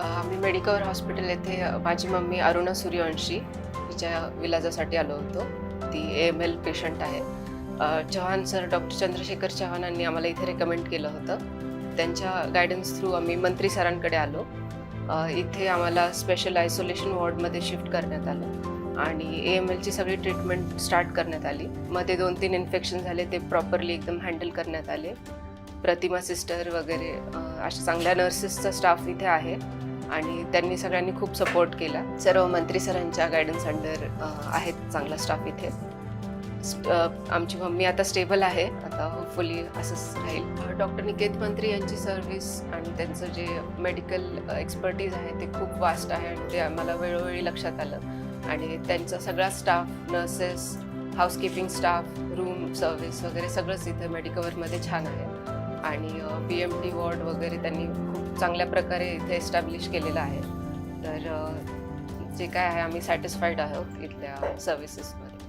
आम्ही Medicover hospital येथे माझी मम्मी अरुणा सूर्यवंशी हिच्या विलाजासाठी आलो होतो. ती ए एम एल पेशंट आहे. चव्हाण सर डॉक्टर चंद्रशेखर चव्हाणांनी आम्हाला इथे रेकमेंड केलं होतं. त्यांच्या गायडन्स थ्रू आम्ही मंत्री सरांकडे आलो. इथे आम्हाला स्पेशल आयसोलेशन वॉर्डमध्ये शिफ्ट करण्यात आलं आणि ए एम एलची सगळी ट्रीटमेंट स्टार्ट करण्यात आली. मध्ये दोन तीन इन्फेक्शन झाले ते प्रॉपरली एकदम हँडल करण्यात आले. प्रतिमा सिस्टर वगैरे अशा चांगल्या नर्सेसचा स्टाफ इथे आहे. आणि त्यांनी सगळ्यांनी खूप सपोर्ट केला. सर्व मंत्री सरांच्या गायडन्स अंडर आहेत चांगला स्टाफ इथे. आमची मम्मी आता स्टेबल आहे. आता होपफुली असंच राहील. डॉक्टर निकेत मंत्री यांची सर्व्हिस आणि त्यांचं जे मेडिकल एक्सपर्टीज आहे ते खूप वास्ट आहे आणि ते आम्हाला वेळोवेळी लक्षात आलं. आणि त्यांचा सगळा staff nurses housekeeping staff room service वगैरे सगळंच इथे मेडिकवरमध्ये छान आहे. आणि बी एम टी वॉर्ड वगैरे त्यांनी खूप चांगल्या प्रकारे इथे एस्टॅब्लिश केलेलं आहे. तर जे काय आहे आम्ही सॅटिस्फाईड आहोत इथल्या सर्व्हिसेसमध्ये